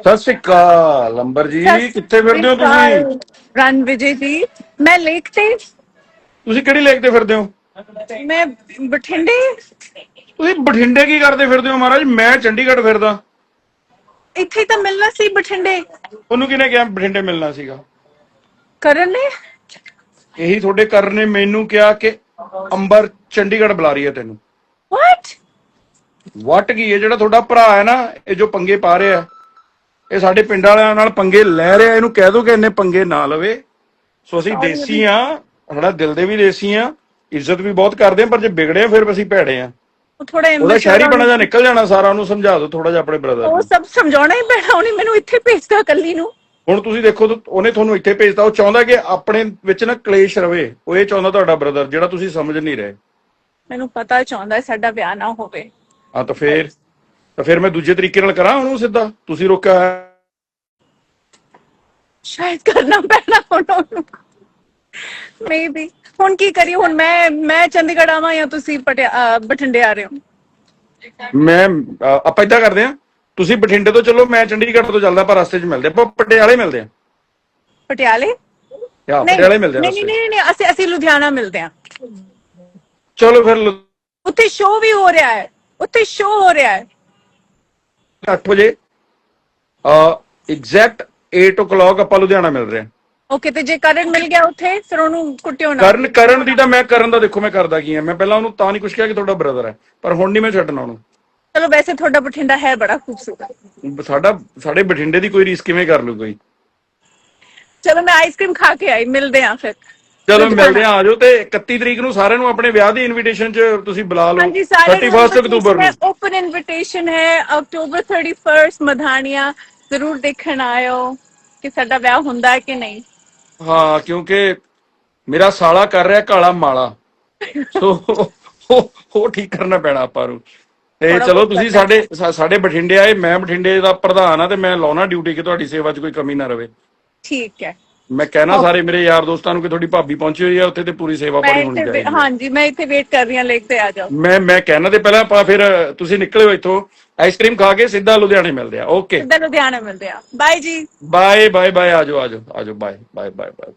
ਸਤਿ ਸ਼੍ਰੀ ਅਕਾਲ ਅੰਬਰ ਜੀ ਕਿੱਥੇ ਫਿਰਦੇ ਹੋ ਤੁਸੀਂ? ਰਨ ਵਿਜੇ ਜੀ ਮੈਂ ਲੇਕ ਤੇ। ਤੁਸੀਂ ਕਿਹੜੀ ਲੇਕ ਤੇ ਫਿਰਦੇ ਹੋ? ਮੈਂ ਬਠਿੰਡੇ। ਤੁਸੀਂ ਬਠਿੰਡੇ ਕੀ ਕਰਦੇ ਫਿਰਦੇ ਹੋ ਮਹਾਰਾਜ? ਮੈਂ ਚੰਡੀਗੜ੍ਹ ਫਿਰਦਾ। ਇੱਥੇ ਤਾਂ ਮਿਲਣਾ ਸੀ ਬਠਿੰਡੇ। ਉਹਨੂੰ ਕਿਹਨੇ ਕਿਹਾ? ਬਠਿੰਡੇ ਮਿਲਣਾ ਸੀਗਾ। ਕਰਨ ਨੇ? ਇਹੀ ਤੁਹਾਡੇ ਕਰਨ ਨੇ ਮੈਨੂੰ ਕਿਹਾ ਕਿ ਅੰਬਰ ਚੰਡੀਗੜ੍ਹ ਬੁਲਾ ਰਹੀ ਹੈ ਤੈਨੂੰ। ਵਾਟ ਵਟ ਕੀ ਹੈ ਜਿਹੜਾ ਤੁਹਾਡਾ ਭਰਾ ਹੈ ਨਾ ਇਹ ਜੋ ਪੰਗੇ ਪਾ ਰਿਹਾ। ਇਹ ਸਾਡੇ ਪਿੰਡ ਵਾਲਿਆਂ ਨਾਲ ਪੰਗੇ ਲੈ ਰਿਹਾ ਇਹਨੂੰ ਕਹਿ ਦੋ ਕਿ ਇਹਨੇ ਪੰਗੇ ਨਾ ਲਵੇ। ਸੋ ਅਸੀਂ ਦੇਸੀ ਆ ਸਾਡਾ ਦਿਲ ਦੇ ਵੀ ਦੇਸੀ ਆ ਇੱਜ਼ਤ ਵੀ ਬਹੁਤ ਕਰਦੇ ਆ ਪਰ ਜੇ ਵਿਗੜੇ ਫਿਰ ਅਸੀਂ ਭੈੜੇ ਆ ਉਹ ਥੋੜਾ ਉਹਦਾ ਸ਼ਹਿਰੀ ਬਣਾ ਜਾ ਨਿਕਲ ਜਾਣਾ ਸਾਰਾ ਉਹਨੂੰ ਸਮਝਾ ਦਿਓ ਥੋੜਾ ਜਿਹਾ ਆਪਣੇ ਬ੍ਰਦਰ ਉਹ ਸਭ ਸਮਝਾਉਣਾ ਹੀ ਪੈਣਾ ਉਹਨੇ ਮੈਨੂੰ ਇੱਥੇ ਭੇਜਦਾ ਕੱਲੀ ਨੂੰ। ਹੁਣ ਤੁਸੀਂ ਦੇਖੋ ਉਹਨੇ ਤੁਹਾਨੂੰ ਇੱਥੇ ਭੇਜਤਾ ਉਹ ਚਾਹੁੰਦਾ ਕਿ ਆਪਣੇ ਵਿੱਚ ਨਾ ਕਲੇਸ਼ ਰਵੇ। ਉਹ ਇਹ ਚਾਹੁੰਦਾ ਤੁਹਾਡਾ ਬ੍ਰਦਰ ਜਿਹੜਾ ਤੁਸੀਂ ਸਮਝ ਨਹੀਂ ਰਹੇ। ਮੈਨੂੰ ਪਤਾ ਚਾਹੁੰਦਾ ਸਾਡਾ ਵਿਆਹ ਨਾ ਹੋਵੇ। ਆ ਤਾਂ ਫੇਰ? ਤਾਂ ਫਿਰ ਮੈਂ ਦੂਜੇ ਤਰੀਕੇ ਨਾਲ ਕਰਾਂ ਉਹਨੂੰ ਸਿੱਧਾ? ਤੁਸੀਂ ਰੋਕਿਆ ਹੈ ਸ਼ਾਇਦ ਕਰਨਾ ਪੈਣਾ ਹੁਣ ਉਹਨੂੰ। ਮੇਬੀ ਹੁਣ ਕੀ ਕਰੀ ਹੁਣ ਮੈਂ ਮੈਂ ਚੰਡੀਗੜ੍ਹ ਆਵਾਂ ਜਾਂ ਤੁਸੀਂ ਪਟਿਆ ਅਹ ਬਠਿੰਡੇ ਆ ਰਹੇ ਹੋ? ਮੈਂ ਅ, ਆਪਾਂ ਇਦਾਂ ਕਰਦੇ ਆ ਤੁਸੀਂ ਬਠਿੰਡੇ ਤੋਂ ਚੱਲੋ ਮੈਂ ਚੰਡੀਗੜ੍ਹ ਤੋਂ ਚੱਲਦਾ ਪਰ ਰਸਤੇ 'ਚ ਮਿਲਦੇ ਆਪਾਂ ਪਟਿਆਲੇ ਮਿਲਦੇ ਆ ਪਟਿਆਲੇ? ਯਾ ਨਹੀਂ ਪਟਿਆਲੇ ਮਿਲਦੇ ਆ ਨਹੀਂ ਰਸਤੇ 'ਚ। ਨਹੀਂ ਨਹੀਂ ਅਸੀਂ ਅਸੀਂ ਲੁਧਿਆਣਾ ਮਿਲਦੇ ਹਾਂ। ਚਲੋ ਫਿਰ ਲੁ- ਉੱਥੇ ਸ਼ੋਅ ਵੀ ਹੋ ਰਿਹਾ ਹੈ। ਉੱਥੇ ਸ਼ੋਅ ਹੋ ਰਿਹਾ ਹੈ। 8 ਵਜੇ ਅ ਐਗਜ਼ੈਕਟ 8 o'clock ਆਪਾਂ ਲੁਧਿਆਣਾ ਮਿਲ ਰਹੇ ਆ ਓਕੇ ਤੇ ਜੇ ਕਰਨ ਮਿਲ ਗਿਆ ਉੱਥੇ ਫਿਰ ਉਹਨੂੰ ਕੁੱਟਿਓ ਨਾ। ਕਰਨ ਕਰਨ ਦੀ ਤਾਂ ਮੈਂ ਕਰਨ ਦਾ ਦੇਖੋ ਮੈਂ ਕਰਦਾ ਕੀ ਆ ਮੈਂ ਪਹਿਲਾਂ ਉਹਨੂੰ ਤਾਂ ਨਹੀਂ ਕੁਝ ਕਿਹਾ ਕਿ ਤੁਹਾਡਾ ਬ੍ਰਦਰ ਹੈ ਪਰ ਹੁਣ ਨਹੀਂ ਮੈਂ ਛੱਡਣਾ ਉਹਨੂੰ। ਚਲੋ ਵੈਸੇ ਤੁਹਾਡਾ ਬਠਿੰਡਾ ਹੈ ਬੜਾ ਖੂਬਸੂਰਤ। ਸਾਡਾ ਸਾਡੇ ਬਠਿੰਡੇ ਦੀ ਕੋਈ ਰੀਸ ਕਿਵੇਂ ਕਰ ਲੂ ਕੋਈ? ਚਲੋ ਮੈਂ ਆਈਸਕ੍ਰੀਮ ਖਾ ਕੇ ਆਈ ਮਿਲਦੇ ਹਾਂ ਫਿਰ। ਚਲੋ ਮਿਲਦੇ ਆ ਆਜੋ ਤੇ 31 ਤਰੀਕ ਨੂੰ ਸਾਰਿਆਂ ਨੂੰ ਆਪਣੇ ਵਿਆਹ ਦੀ ਇਨਵੀਟੇਸ਼ਨ 'ਚ ਤੁਸੀਂ ਬੁਲਾ ਲਓ। ਹਾਂਜੀ ਸਾਰੇ 31 ਅਕਤੂਬਰ ਨੂੰ। ਓਪਨ ਇਨਵੀਟੇਸ਼ਨ ਹੈ ਅਕਤੂਬਰ 31st ਮਧਾਨੀਆਂ ਜ਼ਰੂਰ ਦੇਖਣ ਆਇਓ ਕਿ ਸਾਡਾ ਵਿਆਹ ਹੁੰਦਾ ਹੈ ਕਿ ਨਹੀਂ। ਹਾਂ ਕਿਉਂਕਿ ਮੇਰਾ ਸਾਲਾ ਕਰ ਰਿਹਾ ਕਾਲਾ ਮਾਲਾ। ਸੋ ਉਹ ਠੀਕ ਕਰਨਾ ਪੈਣਾ ਆਪਾਂ ਨੂੰ। ਤੇ ਚਲੋ ਤੁਸੀਂ ਸਾਡੇ ਸਾਡੇ ਬਠਿੰਡੇ ਆਏ ਮੈਂ ਬਠਿੰਡੇ ਦਾ ਪ੍ਰਧਾਨ ਆ ਤੇ ਮੈਂ ਲਾਉਣਾ ਡਿਊਟੀ ਕਿ ਤੁਹਾਡੀ ਸੇਵਾ 'ਚ ਕੋਈ ਕਮੀ ਨਾ ਰਵੇ। ਠੀਕ ਹੈ। ਮੈਂ ਕਹਿਣਾ ਸਾਰੇ ਮੇਰੇ ਯਾਰ ਦੋਸਤਾਂ ਨੂੰ ਕਿ ਤੁਹਾਡੀ ਭਾਬੀ ਪਹੁੰਚੀ ਹੋਈ ਆ ਉੱਥੇ ਤੇ ਪੂਰੀ ਸੇਵਾ ਪਾਣੀ ਹੋਣੀ ਚਾਹੀਦੀ ਹੈ ਹਾਂਜੀ ਮੈਂ ਇੱਥੇ ਵੇਟ ਕਰ ਰਹੀ ਹਾਂ ਲੇਕ ਤੇ ਆ ਜਾਓ। ਮੈਂ ਮੈਂ ਕਹਿਣਾ ਤੇ ਪਹਿਲਾਂ ਆਪਾਂ ਫਿਰ ਤੁਸੀਂ ਨਿਕਲੇ ਹੋ ਇੱਥੋਂ ਆਈਸਕ੍ਰੀਮ ਖਾ ਕੇ ਸਿੱਧਾ ਲੁਧਿਆਣੇ ਮਿਲਦੇ ਆ। ਓਕੇ ਸਿੱਧਾ ਲੁਧਿਆਣਾ ਮਿਲਦੇ ਆ। ਬਾਏ ਜੀ। ਬਾਏ ਬਾਏ ਬਾਏ ਆਜੋ ਆਜੋ ਆਜੋ ਬਾਏ ਬਾਏ ਬਾਏ ਬਾਏ